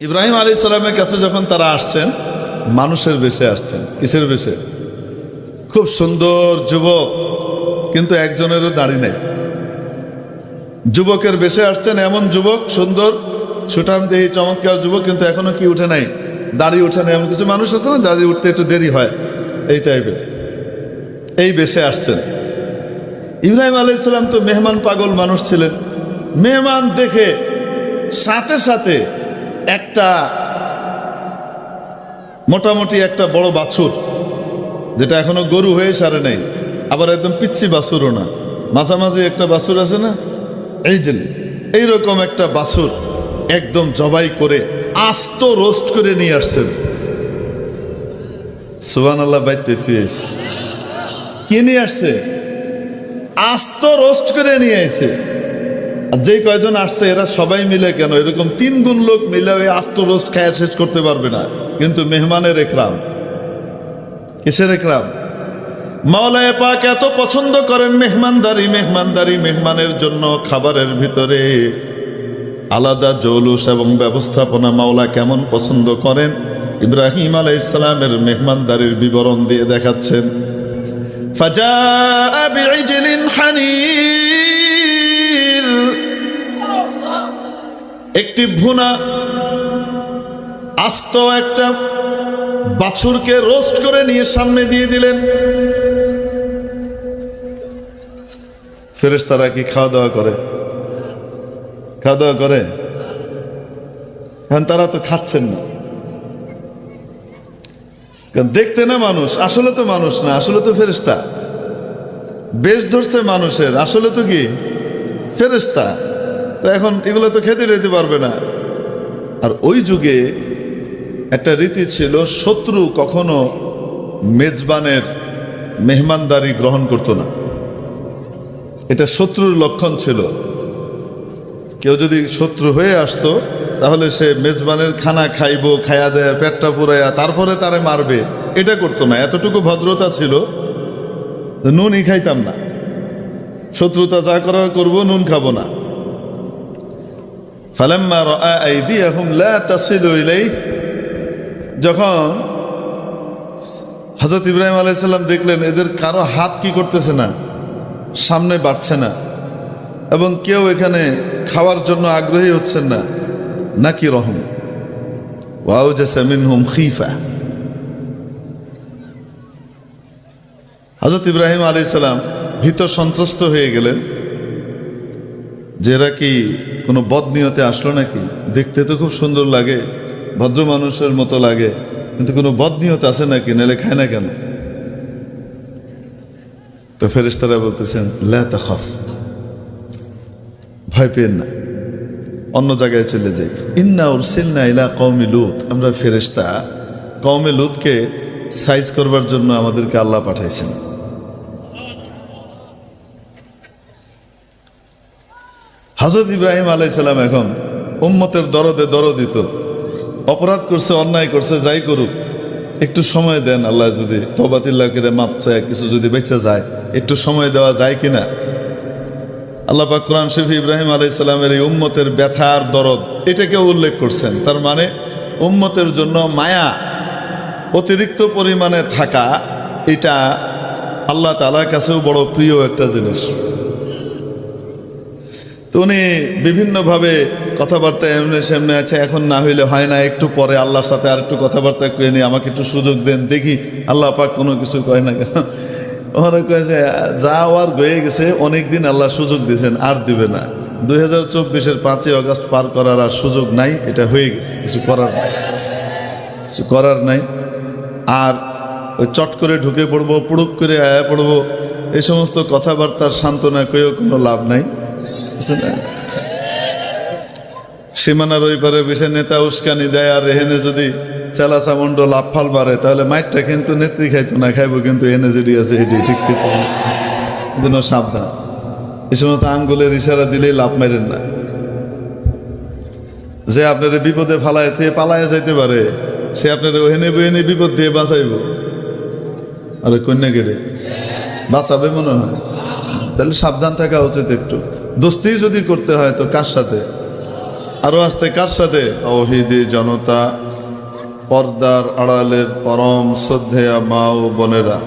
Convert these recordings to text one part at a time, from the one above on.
ইব্রাহিম আলী ইসলামের কাছে যখন তারা আসছেন, মানুষের বেশে আসছেন। কিসের বেশে? খুব সুন্দর যুবক, কিন্তু একজনেরও দাড়ি নেই। যুবকের বেশে আসছেন এমন যুবক, সুন্দর সুঠাম দেহি চমৎকার যুবক, কিন্তু এখনও কি উঠে নাই? দাড়ি উঠে নাই, এমন কিছু মানুষ আছে না, দাড়ি উঠতে একটু দেরি হয়? এই টাইপের এই বেশে আসছেন। ইব্রাহিম আলাইসাল্লাম তো মেহমান পাগল মানুষ ছিলেন। মেহমান দেখে সাথে সাথে একটা মোটামুটি একটা বড় বাছুর, যেটা এখনও গরু হয়ে সারে নেই, আবার একদম পিচ্ছি বাছুরও না। মাঝামাঝি একটা বাছুর আছে না? এই যে, এইরকম একটা বাছুর একদম জবাই করে আস্ত রোস্ট করে নিয়ে আসছেন। সুবান আল্লাহ বাইতে থুয়েছে কি নিয়ে আসছে? আস্ত রোস্ট করে নিয়ে এসে যে কয়জন আসছে, এরা সবাই মিলে কেন? এরকম তিন গুণ লোক মিলে ওই আস্ত রোস্ট খায় শেষ করতে পারবে না। কিন্তু মেহমানের একরাম। কিসের একরাম? মাওলায় পাক এত পছন্দ করেন মেহমানদারি মেহমানদারি মেহমানের জন্য খাবারের ভিতরে। আলাদা জৌলুস এবং ব্যবস্থাপনা মাওলা কেমন পছন্দ করেন? ইব্রাহিম আলাই ইসলামের মেহমানদারির বিবরণ দিয়ে দেখাচ্ছেন। ফাজা হানি একটি ভুনা আস্ত একটা বাছুরকে রোস্ট করে নিয়ে সামনে দিয়ে দিলেন। ফেরেশতারা কি খাওয়া দাওয়া করে? খাওয়া দাওয়া করে? এখন তারা তো খাচ্ছেন না। কারণ দেখতে না মানুষ, আসলে তো মানুষ না, আসলে তো ফেরেস্তা বেশ ধরছে মানুষের, আসলে তো কি? ফেরেস্তা তো এখন এগুলো তো খেতে রেতে পারবে না। আর ওই যুগে একটা রীতি ছিল, শত্রু কখনো মেজবানের মেহমানদারি গ্রহণ করতো না। এটা শত্রুর লক্ষণ ছিল। কেউ যদি শত্রু হয়ে আসতো, তাহলে সে মেজবানের খানা খাইব, খায়া দেয়, পেটটা পুরাইয়া, তারপরে তারে মারবে, এটা করতো না। এতটুকু ভদ্রতা ছিল নুনই খাইতাম না। শত্রুতা যা করার করব, নুন খাব না। লা যখন হযরত ইব্রাহিম আলাইহিস সালাম দেখলেন, এদের কারও হাত কি করতেছে না, সামনে বাড়ছে না, এবং কেউ এখানে খাওয়ার জন্য আগ্রহী হচ্ছেন না, নাকি রহম। ওয়াও জাসামিন হুম খিফা। হজরত ইব্রাহিম আলী সালাম ভীত সন্ত্রস্ত হয়ে গেলেন, যে এরা কি কোনো বদনিয়তে আসলো নাকি? দেখতে তো খুব সুন্দর লাগে, ভদ্র মানুষের মতো লাগে, কিন্তু কোনো বদনিয়ত আছে নাকি? নেলে খায় না কেন? তো ফেরেশতারা বলতেছেন, লা তাখাফ, ভয় পেন না, অন্য জায়গায় চলে যাই। ইন্না উরসিলনা ইলা কওমি লুত। আমরা ফেরেশতা, কওমে লুতকে সাইজ করবার জন্য আমাদেরকে আল্লাহ পাঠাইছেন। হজরত ইব্রাহিম আলাইসাল্লাম এখন উম্মতের দরদে দরদিত। অপরাধ করছে, অন্যায় করছে, যাই করুক, একটু সময় দেন আল্লাহ যদি তবাতিল্লাহ করে মাপ চায়, কিছু যদি বেঁচে যায়, একটু সময় দেওয়া যায় কিনা? আল্লাহ পাক কোরআন শরীফ ইব্রাহিম আলাইসাল্লামের এই উম্মতের ব্যথার দরদ, এটাকেও উল্লেখ করছেন। তার মানে উম্মতের জন্য মায়া অতিরিক্ত পরিমাণে থাকা, এটা আল্লাহ তালার কাছেও বড় প্রিয় একটা জিনিস। তো উনি বিভিন্নভাবে কথাবার্তা এমনি সেমনি আছে, এখন না হইলে হয় না, একটু পরে আল্লাহর সাথে আর একটু কথাবার্তা কয়ে নিই আমাকে একটু সুযোগ দেন, দেখি আল্লাহ পাক কোনো কিছু কয় না কেন। ওরা কয়েছে যা আর হয়ে গেছে অনেক দিন আল্লাহ সুযোগ দিয়েছেন, আর দিবে না। দুই হাজার চব্বিশের পাঁচই আগস্ট পার করার আর সুযোগ নাই, এটা হয়ে গেছে, কিছু করার নাই। কিছু করার নাই। আর ওই চট করে ঢুকে পড়ব, পুড়ুক করে আয়া পড়ব, এই সমস্ত কথাবার্তার সান্ত্বনা কয়েও কোনো লাভ নাই? সীমানার ওই পারে বেশি নেতা উস্কানি দেয় আর এহেনে যদি চেলা চামুন্ড লাভ ফাল বাড়ে, তাহলে মাইটটা কিন্তু নেত্রী খাইতো না, খাইবো কিন্তু এনে যেটি আছে এটি ঠিক ঠিক জন্য সাবধান। এই সমস্ত আঙ্গুলের ইশারা দিলেই লাভ মারেন না। যে আপনার বিপদে ফালায় থেকে পালায় যাইতে পারে। সে আপনার ওহেনে বহেনে বিপদ দিয়ে বাঁচাইব। আরে কন্যা কেড়ে বাঁচাবে মনে হয়। তাহলে সাবধান থাকা উচিত একটু। দোস্তি যদি করতে হয় তো কার সাথে? আরও আসতে কার সাথে? অহিদি জনতা, পর্দার আড়ালের পরম শ্রদ্ধেয়া মা ও বোনেরা।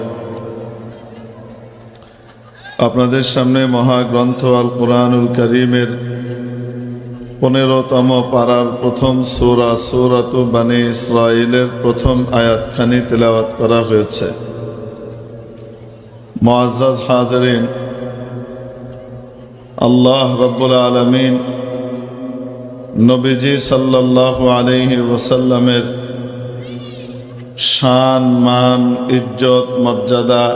আপনাদের সামনে মহাগ্রন্থ আল কোরআনুল করিমের পনেরোতম পাড়ার প্রথম সৌরা, সৌরাত বানে ইসরায়েলের প্রথম আয়াতখানি তেলাওয়াত করা হয়েছে। মোয়াজ হাজরিন আল্লাহ রব্বুল আলমিন নবীজি সাল্লাহ আলহি ওসাল্লামের শান, মান, ইজ্জত, মর্যাদা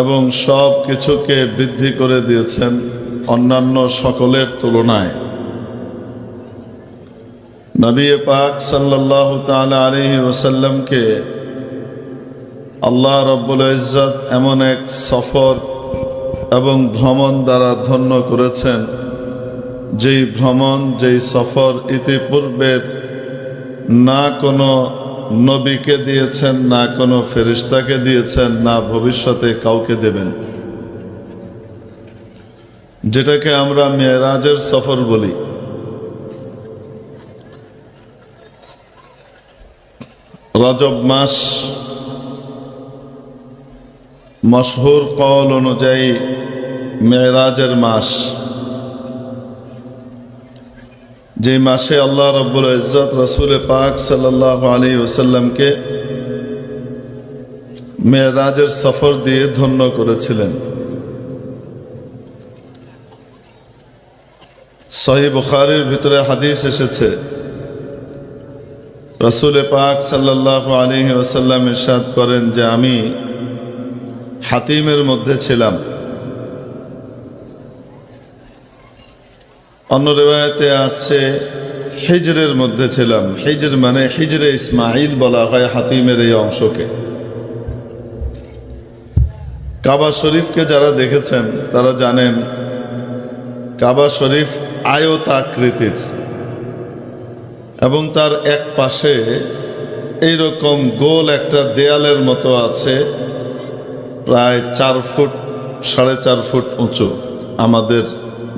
এবং সব কিছুকে বৃদ্ধি করে দিয়েছেন অন্যান্য সকলের তুলনায়। নবী পাক সাল্লাহ তালা আলহি ওসাল্লামকে আল্লাহ রব্বুল ইজ্জত এমন এক সফর এবং ভ্রমণ দ্বারা ধন্য করেছেন। যেই ভ্রমণ, যেই সফর ইতিপূর্বের না কোনো নবীকে দিয়েছেন, না কোনো ফেরিস্তাকে দিয়েছেন, না ভবিষ্যতে কাউকে দেবেন। যেটাকে আমরা মেয়েরাজের সফর বলি। রজব মাস মশহুর কল অনুযায়ী মেয়েরাজের মাস। যে মাসে আল্লাহ রব্বুল ইজ্জত রসুল পাক সাল্লাহ আলী ওসাল্লামকে মেয়েরাজের সফর দিয়ে ধন্য করেছিলেন। সহি বুখারির ভিতরে হাদিস এসেছে, রসুল পাক সাল্লাহ আলী ওসাল্লাম ইরশাদ করেন যে আমি হাতিমের মধ্যে ছিলাম। অন্য রেবায়তে আসছে, হিজরের মধ্যে ছিলাম। হিজর মানে হিজরে ইসমাইল বলা হয় হাতিমের এই অংশকে। কাবা শরীফকে যারা দেখেছেন, তারা জানেন, কাবা শরীফ আয়তাকৃতির এবং তার এক পাশে এইরকম গোল একটা দেয়ালের মতো আছে। প্রায় চার ফুট, সাড়ে চার ফুট উঁচু আমাদের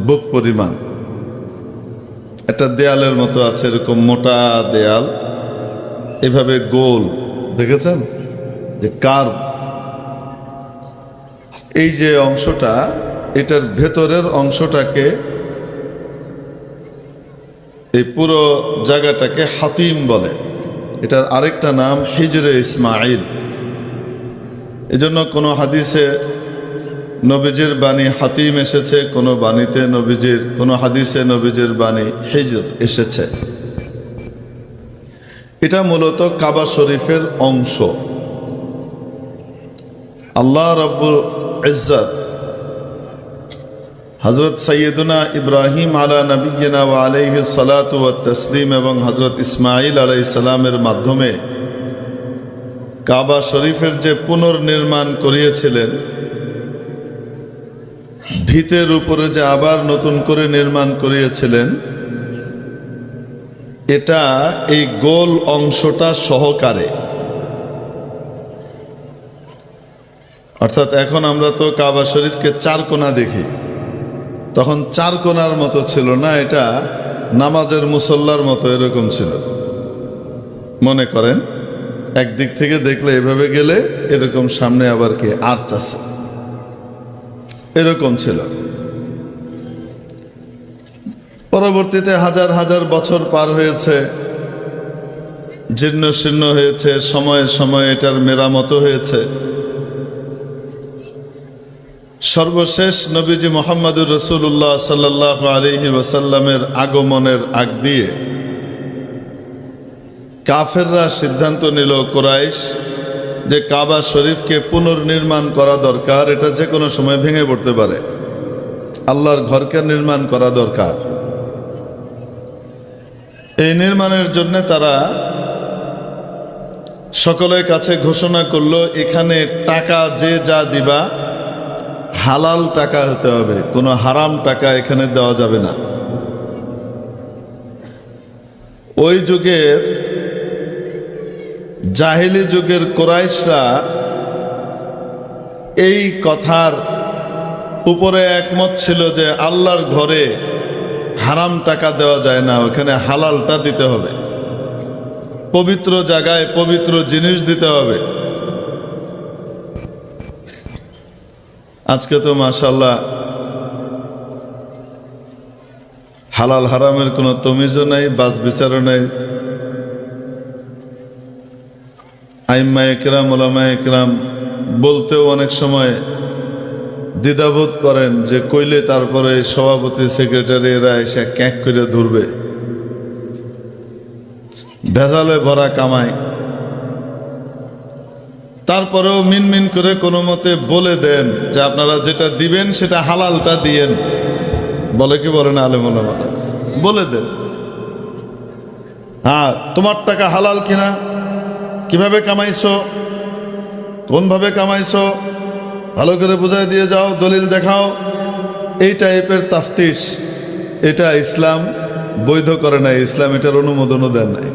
বুক পরিমাণ। একটা দেয়ালের মতো আছে, এরকম মোটা দেয়াল। এভাবে গোল, দেখেছেন? যে কার এই যে অংশটা, এটার ভেতরের অংশটাকে এই পুরো জায়গাটাকে হাতিম বলে। এটার আরেকটা নাম হিজরে ইসমাইল এজন্য কোনো হাদিসে নবীজির বাণী হাতিম এসেছে, কোনো বাণীতে নবীজির, কোনো হাদিসে নবীজির বাণী হিজর এসেছে। এটা মূলত কাবা শরীফের অংশ। আল্লাহ রব্বুল ইজ্জত হজরত সৈয়দুনা ইব্রাহিম আলা নবীনা ও আলহ সালাত তসলিম এবং হজরত ইসমাইল আলাই সালামের মাধ্যমে কাবা শরীফের যে পুনর্নির্মাণ করিয়েছিলেন, ভিতের উপরে যে আবার নতুন করে নির্মাণ করিয়েছিলেন, এটা এই গোল অংশটা সহকারে। অর্থাৎ এখন আমরা তো কাবা শরীফকে চার কোনা দেখি। তখন চার কোনার মতো ছিল না, এটা নামাজের মুসল্লার মতো এরকম ছিল। মনে করেন? একদিক থেকে দেখলে এভাবে গেলে এরকম সামনে আবার কি আর্চ আছে? এরকম ছিল। পরবর্তীতে হাজার হাজার বছর পার হয়েছে, জীর্ণ শীর্ণ হয়েছে, সময়ে সময়ে এটার মেরামত হয়েছে। সর্বশেষ নবীজি মোহাম্মদুর রসুল্লাহ সাল্লাহ আলহি ওসাল্লামের আগমনের আগ দিয়ে কাফেররা সিদ্ধান্ত নিল, কোরাইশ, যে কাবা শরীফকে পুনর্নির্মাণ করা দরকার, এটা যে কোনো সময় ভেঙে পড়তে পারে। আল্লাহর ঘরকে নির্মাণ করা দরকার। এই নির্মাণের জন্য তারা সকলের কাছে ঘোষণা করল, এখানে টাকা যে যা দিবা, হালাল টাকা হতে হবে, কোনো হারাম টাকা এখানে দেওয়া যাবে না। ওই যুগের জাহিলি যুগের কোরাইশরা এই কথার উপরে একমত ছিল যে আল্লাহর ঘরে হারাম টাকা দেওয়া যায় না, ওখানে হালালটা দিতে হবে। পবিত্র জায়গায় পবিত্র জিনিস দিতে হবে। আজকে তো মাশাল্লাহ হালাল হারামের কোনো তমিজও নাই বাজ বিচারও নাই। আইম্মা একরাম ওলামা একরাম বলতেও অনেক সময় দ্বিধাবোধ করেন যে কইলে তারপরে সভাপতি সেক্রেটারি এরা এসে ক্যাঁক করে ধরবে। ভেজালে ভরা কামায় তারপরেও মিনমিন করে কোনো মতে বলে দেন যে আপনারা যেটা দিবেন সেটা হালালটা দিয়েন। বলে কি বলেন আলেমুল্লাহ বলে দেন। হ্যাঁ তোমার টাকা হালাল কিনা? কীভাবে কামাইছো? কোনভাবে কামাইছো? ভালো করে বুঝাই দিয়ে যাও, দলিল দেখাও। এই টাইপের তাফতিস এটা ইসলাম বৈধ করে নাই, ইসলাম এটার অনুমোদনও দেন নাই।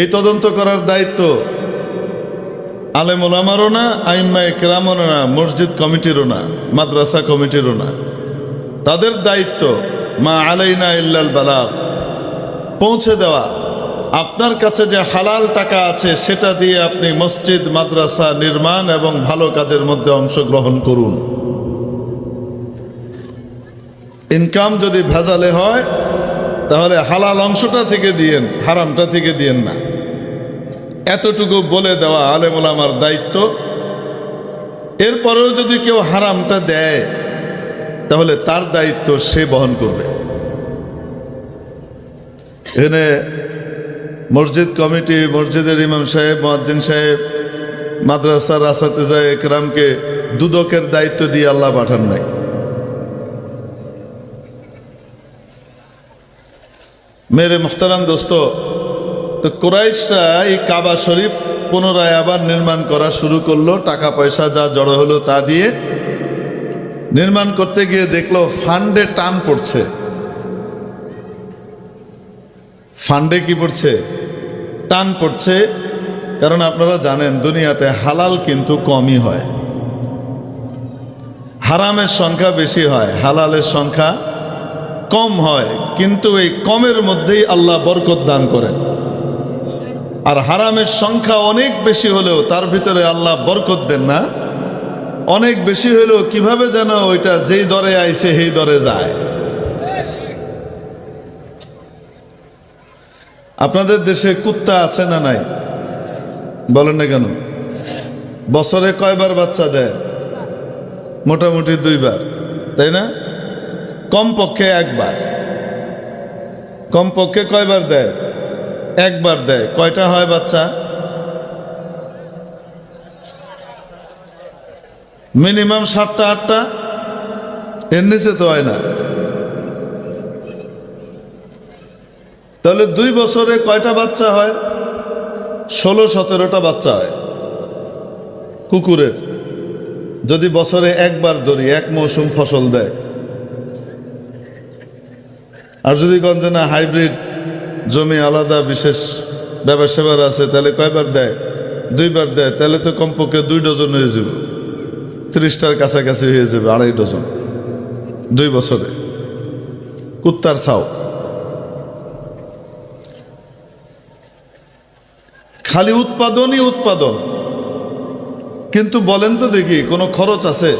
এই তদন্ত করার দায়িত্ব আলেম ওলামারও না আইম্মা একরামও না, মসজিদ কমিটিরও না, মাদ্রাসা কমিটিরও না। তাদের দায়িত্ব, মা আলাইনা ইল্লাল বালাগ, পৌঁছে দেওয়া। আপনার কাছে যে হালাল টাকা আছে, সেটা দিয়ে আপনি মসজিদ, মাদ্রাসা নির্মাণ এবং ভালো কাজের মধ্যে অংশগ্রহণ করুন। ইনকাম যদি ভেজালে হয়, তাহলে হালাল অংশটা থেকে দিয়েন, হারামটা থেকে দিয়েন না। এতটুকু বলে দেওয়া আলেমুল আমার দায়িত্ব। এরপরেও যদি কেউ হারামটা দেয়, তাহলে তার দায়িত্ব সে বহন করবে। এখানে মসজিদ কমিটি, মসজিদের ইমাম সাহেব মহাজ্জিন সাহেব, মাদ্রাসার আসাতে যায় একরামকে দুদকের দায়িত্ব দিয়ে আল্লাহ পাঠান নাই। মেরে মুখতারাম দোস্ত, তো কোরাইশরা এই কাবা শরীফ পুনরায় আবার নির্মাণ করা শুরু করল, টাকা পয়সা যা জড়ো হলো তা দিয়ে। নির্মাণ করতে গিয়ে দেখল ফান্ডে টান পড়ছে। ফান্ডে কি পড়ছে? টান পড়ছে। কারণ আপনারা জানেন, দুনিয়াতে হালাল কিন্তু কমই হয়। হারামের সংখ্যা বেশি হয়, হালালের সংখ্যা কম হয়। কিন্তু এই কমের মধ্যেই আল্লাহ বরকত দান করেন। আর হারামের সংখ্যা অনেক বেশি হলেও তার ভিতরে আল্লাহ বরকত দেন না। অনেক বেশি হলেও কীভাবে যেন ওইটা যেই দরে আইছে সেই দরে যায়। আপনাদের দেশে কুত্তা আছে না নাই? বলেন না কেন? বছরে কয়বার বাচ্চা দেয়? মোটামুটি দুইবার, তাই না? কমপক্ষে একবার। কমপক্ষে কয়বার দেয়? একবার দেয়। কয়টা হয় বাচ্চা? মিনিমাম সাতটা, আটটা? এর নিচে তো হয় না। তাহলে দুই বছরে কয়টা বাচ্চা হয়? ষোলো, সতেরোটা বাচ্চা হয়। কুকুরের। যদি বছরে একবার ধরি, এক মৌসুম ফসল দেয়। আর যদি গঞ্জে না, হাইব্রিড জমি আলাদা, বিশেষ সেবার আছে, তাহলে কয়বার দেয়? দুইবার দেয়, তাহলে তো কমপক্ষে দুই ডজন হয়ে যাবে। ত্রিশটার কাছাকাছি হয়ে যাবে, আড়াই ডজন। দুই বছরে। কুত্তার ছাও। খালি উৎপাদনই উৎপাদন। কিন্তু বলেন তো দেখি, কোনো খরচ আছে?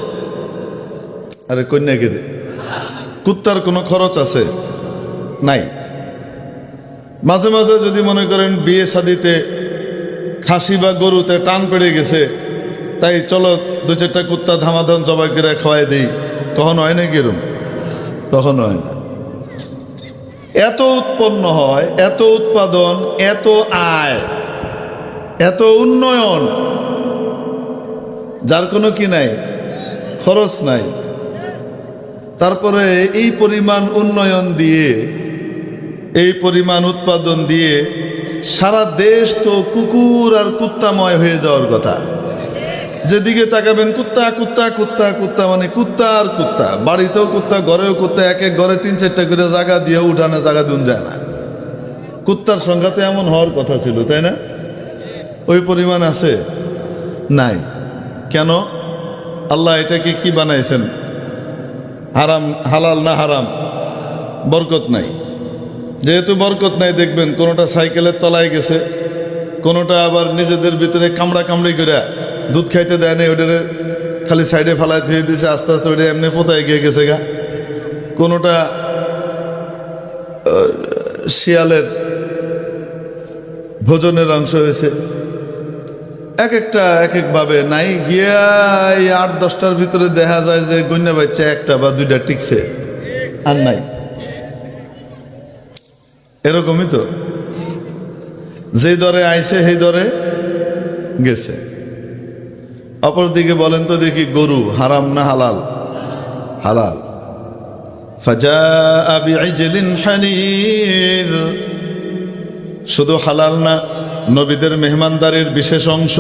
আরে কন্যা কেটে কুত্তার কোনো খরচ আছে? নাই। মাঝে মাঝে যদি মনে করেন বিয়ে শাদিতে খাসি বা গরুতে টান পেড়ে গেছে, তাই চলো দু চারটা কুত্তা ধামাধাম জবাই করে খাওয়াই দিই। কখনো হয় না কিরম কখনো হয় না। এত উৎপন্ন হয়, এত উৎপাদন, এত আয়। এত উন্নয়ন, যার কোনো কি নাই, খরচ নাই। তারপরে এই পরিমাণ উন্নয়ন দিয়ে, এই পরিমাণ উৎপাদন দিয়ে সারা দেশ তো কুকুর আর কুত্তাময় হয়ে যাওয়ার কথা। যেদিকে তাকাবেন, কুত্তা কুত্তা কুত্তা কুত্তা মানে কুত্তা আর কুত্তা। বাড়িতেও কুত্তা, ঘরেও কুত্তা, এক এক ঘরে তিন চারটা করে জায়গা দিয়ে উঠানে জায়গা দিন যায় না। কুত্তার সংখ্যা তো এমন হওয়ার কথা ছিল, তাই না? ওই পরিমাণ আছে? নাই। কেন? আল্লাহ এটাকে কি বানাইছেন? হারাম, হালাল না হারাম? বরকত নাই। যেহেতু বরকত নাই, দেখবেন কোনোটা সাইকেলের তলায় গেছে, কোনোটা আবার নিজেদের ভিতরে কামড়া কামড়ি করে দুধ খাইতে দেয় না ওটারে খালি সাইডে ফালাই ধুয়ে দিয়েছে আস্তে আস্তে ওটা এমনি পোতায় গিয়ে গেছে গা। কোনোটা শিয়ালের ভোজনের অংশ হয়েছে। এক একটা এক একভাবে নাই। গিয়া আট দশটার ভিতরে দেখা যায় যে গন্যা বাচ্চা একটা বা দুইটা টিকছে। আর নাই। এরকমই তো। যেই দরে আইছে, সেই দরে গেছে। অপরদিকে বলেন তো দেখি গরু, হারাম না হালাল? হালাল। ফাজা শুধু হালাল না নবীদের মেহমানদারির বিশেষ অংশ।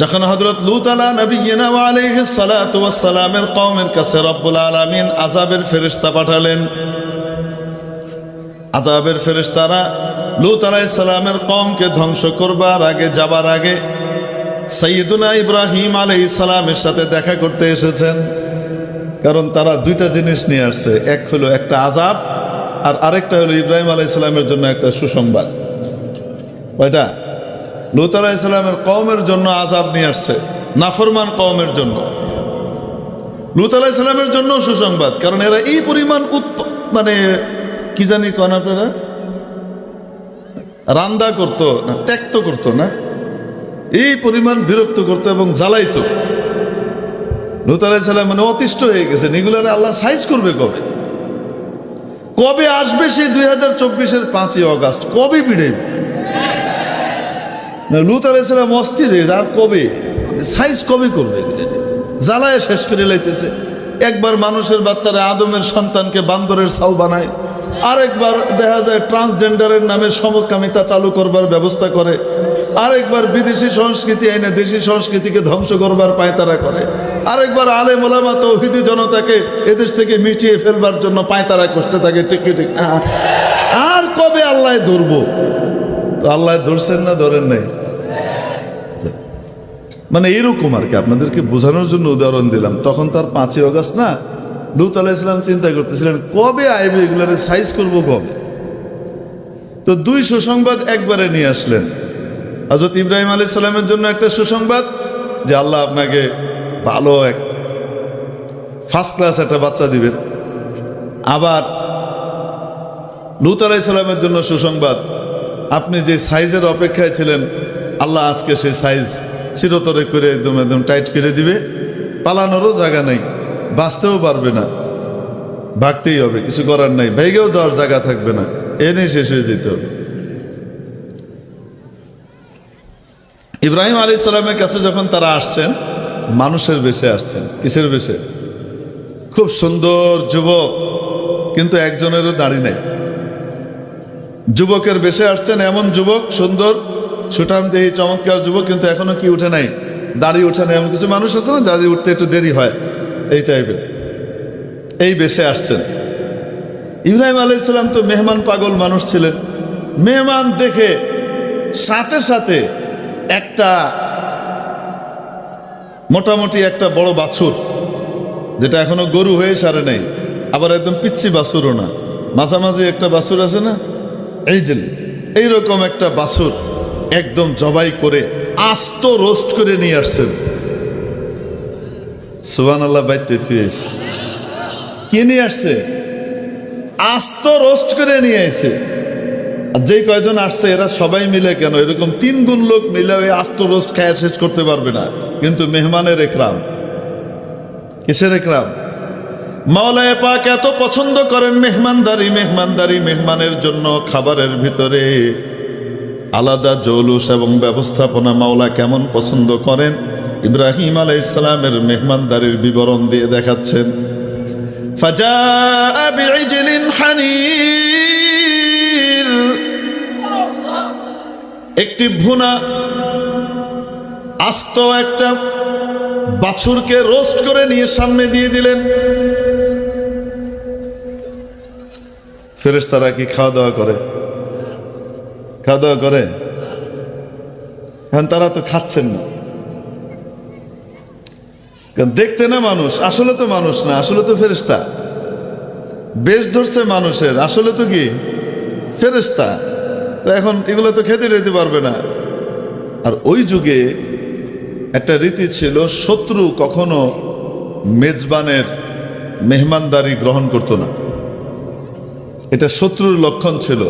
যখন হজরত লুত আলা নবীনা আলাইহিস সালাতু ওয়াস সালামের কাছে রব্বুল আলামিন আযাবের ফেরেশতা পাঠালেন। আযাবের ফেরেশতারা লুত আলাইহিস সালামের কওমকে ধ্বংস করবার আগে, যাবার আগে সৈয়দুনা ইব্রাহিম আলাইহিস সালামের সাথে দেখা করতে এসেছেন। কারণ তারা দুইটা জিনিস নিয়ে আসছে, এক হলো একটা আজাব আর আরেকটা হলো ইব্রাহিম আলাই ইসলামের জন্য একটা সুসংবাদ। ওইটা লুত আলাহ ইসলামের কওমের জন্য আজাব নিয়ে আসছে, নাফরমান কওমের জন্য। লুত আলাহ ইসলামের জন্য সুসংবাদ, কারণ এরা এই পরিমাণ মানে কি জানি কন আপনারা? রান্দা করতো না, ত্যাক্ত করতো না, এই পরিমাণ বিরক্ত করতো এবং জ্বালাইতো। লুত আলাইসাল্লাম মানে অতিষ্ঠ হয়ে গেছে এগুলোর আল্লাহ সাইজ করবে কবে? কবে আসবে সেই দুই হাজার চব্বিশের পাঁচই অগাস্ট? কবে পিড়ে লুত আলাইসাল্লাম অস্থির হয়ে আর কবে? সাইজ কবে করবে? জ্বালায় শেষ করে লাইতেছে। একবার মানুষের বাচ্চারা আদমের সন্তানকে বান্দরের ছাউ বানায়। আরেকবার দেখা যায় ট্রান্সজেন্ডারের নামে সমকামিতা চালু করবার ব্যবস্থা করে। আরেকবার বিদেশি সংস্কৃতি এনে দেশি সংস্কৃতিকে ধ্বংস করবার পায়তারা করে। আরেকবার আলে মোলামা তৌহিদি জনতাকে এদেশ থেকে মিটিয়ে ফেলবার জন্য পায়তারা করতে থাকে, ঠিক ঠিক আর কবে আল্লাহ ধরবো? তো আল্লাহ ধরছেন না, ধরেন নাই? মানে এরকম আর কি, আপনাদেরকে বোঝানোর জন্য উদাহরণ দিলাম। তখন তার পাঁচই অগস্ট না, লুত আলাহ ইসলাম চিন্তা করতেছিলেন, কবে আইবে এগুলার, সাইজ করব কবে? তো দুই সুসংবাদ একবারে নিয়ে আসলেন। হজরত ইব্রাহিম আলী জন্য একটা সুসংবাদ, যে আল্লাহ আপনাকে ভালো এক ফার্স্ট ক্লাস একটা বাচ্চা দিবেন। আবার লুত আলাইসালামের জন্য সুসংবাদ, আপনি যে সাইজের অপেক্ষায় ছিলেন, আল্লাহ আজকে সেই সাইজ চিরতরে করে একদম একদম টাইট করে দিবে। পালানোরও জায়গা নেই, বাঁচতেও পারবে না। ভাগতেই হবে, কিছু করার নাই ভেগেও যাওয়ার জায়গা থাকবে না। এনে শেষ হয়ে যেতে হবে। ইব্রাহিম আলী সালামের কাছে যখন তারা আসছেন মানুষের বেশে আসছেন। কিসের বেশে? খুব সুন্দর যুবক, কিন্তু একজনেরও দাড়ি নাই। যুবকের বেশে আসছেন এমন যুবক, সুন্দর, সুঠাম দেহি, চমৎকার যুবক, কিন্তু এখনও কি উঠে নাই? দাড়ি উঠে নাই, এমন কিছু মানুষ আছে না দাড়ি উঠতে একটু দেরি হয়? এই টাইপের এই বেশে আসছেন। ইব্রাহিম আলাইসাল্লাম তো মেহমান পাগল মানুষ ছিলেন। মেহমান দেখে সাথে সাথে একটা মোটামুটি একটা বড় বাছুর, যেটা এখনও গরু হয়ে সারে নেই, আবার একদম পিচ্ছি বাছুরও না। মাঝামাঝি একটা বাছুর আছে না? এই যে, এইরকম একটা বাছুর একদম জবাই করে আস্ত রোস্ট করে নিয়ে আসছেন। সুবান আল্লাহ বাইতে কে নিয়ে আসছে? আস্ত রোস্ট করে নিয়ে এসে যে কয়জন আসছে, এরা সবাই মিলে কেন? এরকম তিন গুণ লোক মিলে ওই আস্ত রোস্ট খায় শেষ করতে পারবে না। কিন্তু মেহমানের একরাম। কিসের একরাম? মাওলায় পাক এত পছন্দ করেন মেহমানদারি মেহমানদারি মেহমানের জন্য খাবারের ভিতরে। আলাদা জৌলুস এবং ব্যবস্থাপনা মাওলা কেমন পছন্দ করেন? ইব্রাহিম আলাই ইসলামের মেহমানদারির বিবরণ দিয়ে দেখাচ্ছেন। ফাজা হানি একটি ভুনা আস্ত একটা বাছুরকে রোস্ট করে নিয়ে সামনে দিয়ে দিলেন। ফেরেশতারা কি খাওয়া দাওয়া করে? খাওয়া দাওয়া করে? এখন তারা তো খাচ্ছেন না। কারণ দেখতে না মানুষ, আসলে তো মানুষ না, আসলে তো ফেরেস্তা বেশ ধরছে মানুষের, আসলে তো কি? ফেরেস্তা তো এখন এগুলো তো খেতে যেতে পারবে না। আর ওই যুগে একটা রীতি ছিল, শত্রু কখনো মেজবানের মেহমানদারি গ্রহণ করতো না। এটা শত্রুর লক্ষণ ছিল।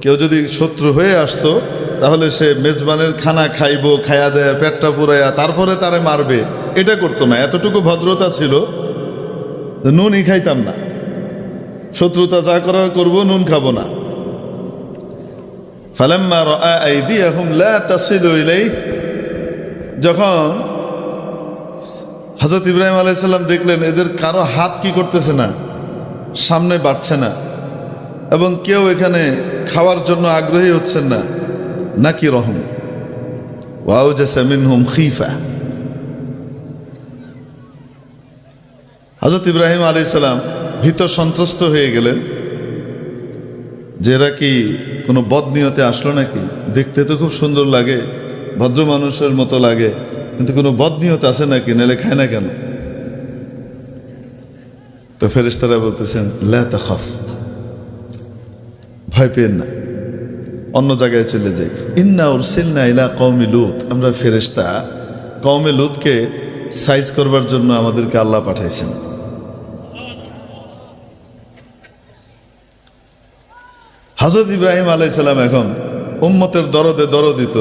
কেউ যদি শত্রু হয়ে আসতো, তাহলে সে মেজবানের খানা খাইবো, খায়া দেয়, পেটটা পুরাইয়া, তারপরে তারে মারবে, এটা করতো না। এতটুকু ভদ্রতা ছিল নুনই খাইতাম না। শত্রুতা যা করার করব, নুন খাব না। ফালাম্মা রাআ আইদিয়াহুম লা তাসিলু ইলাইহি। যখন হজরত ইব্রাহিম আলাইসাল্লাম দেখলেন, এদের কারও হাত কি করতেছে না, সামনে বাড়ছে না, এবং কেউ এখানে খাওয়ার জন্য আগ্রহী হচ্ছেন না, নাকি রহম। ওয়াও জাসামিন হুম খিফা। হজরত ইব্রাহিম আলাইসাল্লাম ভীত সন্ত্রস্ত হয়ে গেলেন। যে এরা কি কোনো বদনিয়তে আসলো নাকি? দেখতে তো খুব সুন্দর লাগে, ভদ্র মানুষের মতো লাগে, কিন্তু কোনো বদনিয়ত আছে নাকি? নেলে খায় না কেন? তো ফেরেশতারা বলতেছেন, লা তাখাফ, ভয় পেন না, অন্য জায়গায় চলে যাই। ইন্না উরসিলনা ইলা কওমি লুত। আমরা ফেরেশতা, কওমে লুতকে সাইজ করবার জন্য আমাদেরকে আল্লাহ পাঠাইছেন। হজরত ইব্রাহিম আলাইসাল্লাম এখন উম্মতের দরদে দরদিত।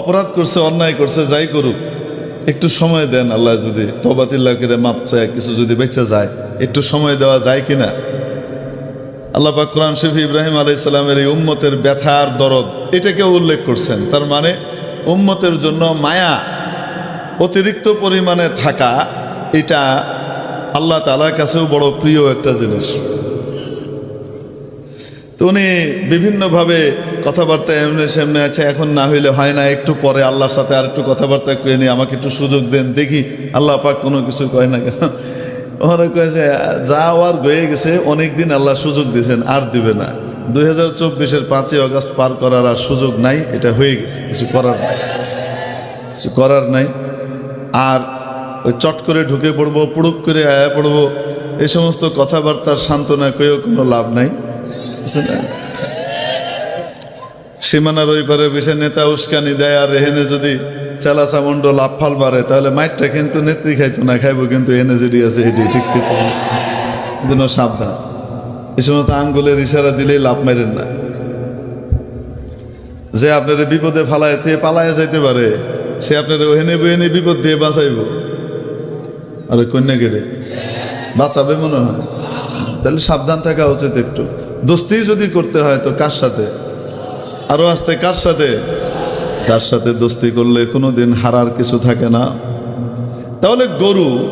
অপরাধ করছে, অন্যায় করছে, যাই করুক, একটু সময় দেন আল্লাহ যদি তবাতিল্লাহ করে মাপ চায়, কিছু যদি বেঁচে যায়, একটু সময় দেওয়া যায় কিনা? আল্লাহ পাক কোরআন শরীফ ইব্রাহিম আলাইসাল্লামের এই উম্মতের ব্যথার দরদ, এটাকেও উল্লেখ করছেন। তার মানে উম্মতের জন্য মায়া অতিরিক্ত পরিমাণে থাকা, এটা আল্লাহ তালার কাছেও বড় প্রিয় একটা জিনিস। তো উনি বিভিন্নভাবে কথাবার্তা এমনি সেমনি আছে, এখন না হইলে হয় না, একটু পরে আল্লাহর সাথে আর একটু কথাবার্তা কয়ে নিই আমাকে একটু সুযোগ দেন, দেখি আল্লাহ পাক কোনো কিছু কয় না কেন। ওরা কয়েছে যা আর গয়ে গেছে অনেক দিন আল্লাহ সুযোগ দিয়েছেন, আর দিবে না। দুই হাজার চব্বিশের পাঁচই আগস্ট পার করার আর সুযোগ নাই, এটা হয়ে গেছে, কিছু করার নাই। কিছু করার নাই। আর ওই চট করে ঢুকে পড়ব, পুড়ুক করে আয়া পড়ব এই সমস্ত কথাবার্তার সান্ত্বনা কয়েও কোনো লাভ নাই? সীমানার ওই পারে বেশি নেতা উস্কানি দেয় আর এহেনে যদি চেলা চামুন্ড লাভ ফাল বাড়ে, তাহলে মাইটটা কিন্তু নেত্রী খাইতো না, খাইবো কিন্তু এনে যেটি আছে এটি ঠিক ঠিক। জন্য সাবধান। এই সমস্ত আঙ্গুলের ইশারা দিলেই লাভ মারেন না। যে আপনার বিপদে ফালায় থেকে পালায় যাইতে পারে। সে আপনার ওহেনে বহেনে বিপদ দিয়ে বাঁচাইব। আরে কন্যা কেড়ে বাঁচাবে মনে হয়। তাহলে সাবধান থাকা উচিত একটু। দোস্তি যদি করতে হয় তো কার সাথে? আরও আসতে কার সাথে? যার সাথে দোস্তি করলে কোনো দিন হারার কিছু থাকে না। তাহলে গরু,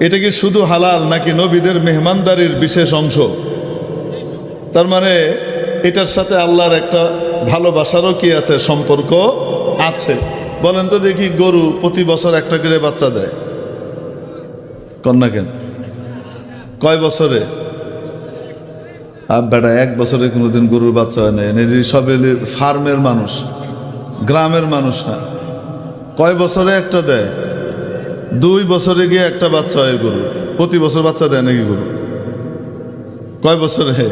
এটা কি শুধু হালাল নাকি নবীদের মেহমানদারির বিশেষ অংশ? তার মানে এটার সাথে আল্লাহর একটা ভালোবাসারও কি আছে, সম্পর্ক আছে? বলেন তো দেখি গরু প্রতি বছর একটা করে বাচ্চা দেয়। কন্যা কেন? কয় বছরে? আর বেটা, এক বছরে কোনোদিন গরুর বাচ্চা হয় না এনে সব ফার্মের মানুষ, গ্রামের মানুষ না। কয় বছরে একটা দেয়? দুই বছরে গিয়ে একটা বাচ্চা হয় গরু। প্রতি বছর বাচ্চা দেয় নাকি গরু? কয় বছরে? হে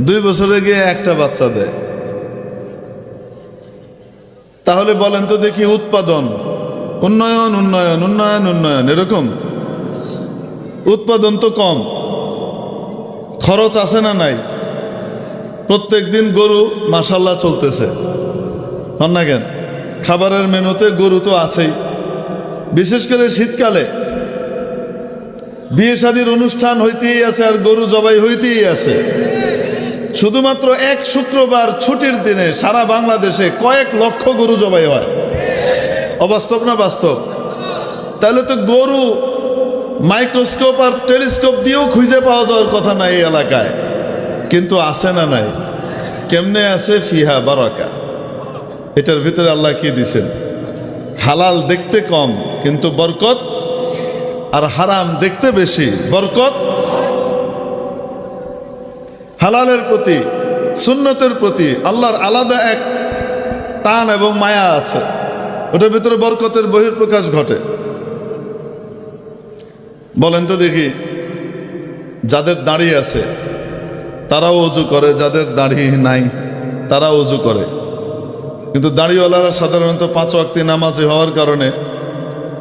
দুই বছরে গিয়ে একটা বাচ্চা দেয়। তাহলে বলেন তো দেখি উৎপাদন। উন্নয়ন উন্নয়ন উন্নয়ন উন্নয়ন, এরকম? উৎপাদন তো কম। খরচ আছে না নাই? প্রত্যেক দিন গরু মাসাল্লাহ চলতেছে। হন না কেন? খাবারের মেনুতে গরু তো আছেই। বিশেষ করে শীতকালে। বিয়ে শাদির অনুষ্ঠান হইতেই আছে আর গরু জবাই হইতেই আছে। শুধুমাত্র এক শুক্রবার ছুটির দিনে সারা বাংলাদেশে কয়েক লক্ষ গরু জবাই হয়। অবাস্তব না বাস্তব? তাহলে তো গরু মাইক্রোস্কোপ আর টেলিস্কোপ দিয়েও খুঁজে পাওয়া যাওয়ার কথা নাই এই এলাকায়। কিন্তু আছে না নাই? কেমনে আছে ফিহা বারাকা? এটার ভিতরে আল্লাহ কি দিছেন? হালাল দেখতে কম, কিন্তু বরকত আর হারাম দেখতে বেশি। বরকত হালালের প্রতি, সুন্নতের প্রতি আল্লাহর আলাদা এক টান এবং মায়া আছে। ওটার ভিতরে বরকতের বহির্প্রকাশ ঘটে। বলেন তো দেখি, যাদের দাড়ি আছে, তারাও অজু করে, যাদের দাড়ি নাই, তারাও অজু করে। কিন্তু দাড়িওয়ালারা সাধারণত পাঁচ ওয়াক্তি নামাজি হওয়ার কারণে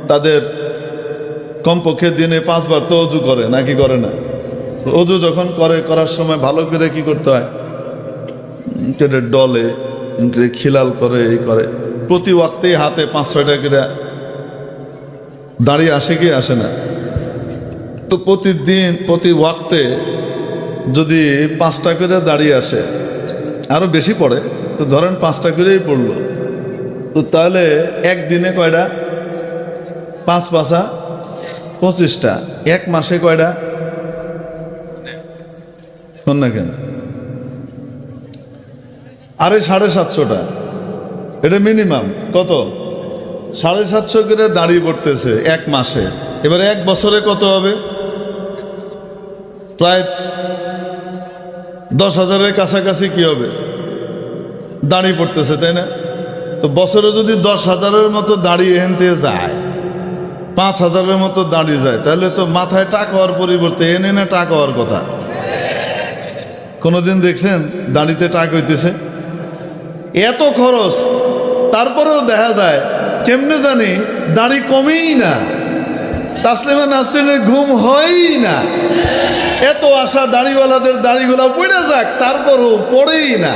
তাদের কমপক্ষে দিনে পাঁচবার তো অজু করে নাকি করে না? তো অজু যখন করে, করার সময় ভালো করে কি করতে হয়? কেটে ডলে খিলাল করে, এই করে। প্রতি ওয়াক্তেই হাতে পাঁচ ছয়টা করে দাঁড়িয়ে আসে কি আসে না? তো প্রতিদিন, প্রতি ওয়াক্তে যদি পাঁচটা করে দাঁড়িয়ে আসে আরও বেশি পড়ে, তো ধরেন পাঁচটা করেই পড়ল। তো তাহলে একদিনে কয়টা? পাঁচ পাঁচা, পঁচিশটা। এক মাসে কয়টা? শোন না কেন। আরে সাড়ে সাতশোটা। এটা মিনিমাম। কত? সাড়ে সাতশো করে দাঁড়িয়ে পড়তেছে এক মাসে। এবারে এক বছরে কত হবে? প্রায় দশ হাজারের কাছাকাছি কি হবে? দাঁড়িয়ে পড়তেছে, তাই না? তো বছরে যদি দশ হাজারের মতো দাঁড়িয়ে হেনতে যায়, পাঁচ হাজারের মতো দাঁড়িয়ে যায়, তাহলে তো মাথায় টাকা হওয়ার পরিবর্তে এনে না টাকা হওয়ার কথা। কোনোদিন দেখছেন? দাঁড়িতে টাক হইতেছে। এত খরচ, তারপরেও দেখা যায়, কেমনে জানি দাড়ি কমেই না। তাসলিমা নাসরিনের ঘুম হয়ই না। এত আশা দাড়িওয়ালাদের দাড়িগুলা পড়ে যাক, তারপরও পড়েই না।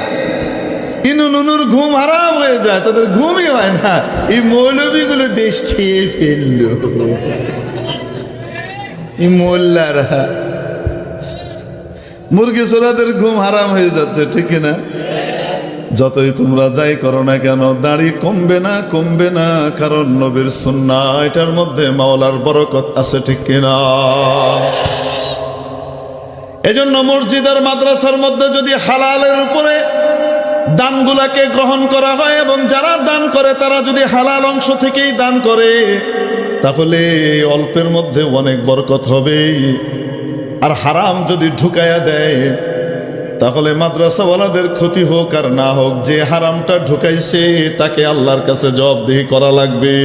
ইনু নুনুর ঘুম হারাম হয়ে যায়, তাদের ঘুমই হয় না। এই মৌলবীগুলো দেশ খেয়ে ফেলল। এই মোল্লারা। মুরগি চোরাদের ঘুম হারাম হয়ে যাচ্ছে, ঠিক না? যতই তোমরা যাই করো না কেন, দাড়ি কমবে না কমবে না, কারণ নবীর সুন্না এটার মধ্যে মাওলার বরকত আছে, ঠিক কিনা? এজন্য মসজিদ আর মাদ্রাসার মধ্যে যদি হালালের উপরে দানগুলাকে গ্রহণ করা হয় এবং যারা দান করে, তারা যদি হালাল অংশ থেকেই দান করে, তাহলে অল্পের মধ্যে অনেক বরকত হবে। আর হারাম যদি ঢুকায়া দেয়, তাহলে মাদ্রাসাওয়ালাদের ক্ষতি হোক আর না হোক, যে হারামটা ঢুকাইছে, তাকে আল্লাহর কাছে জবাবদিহি করা লাগবে।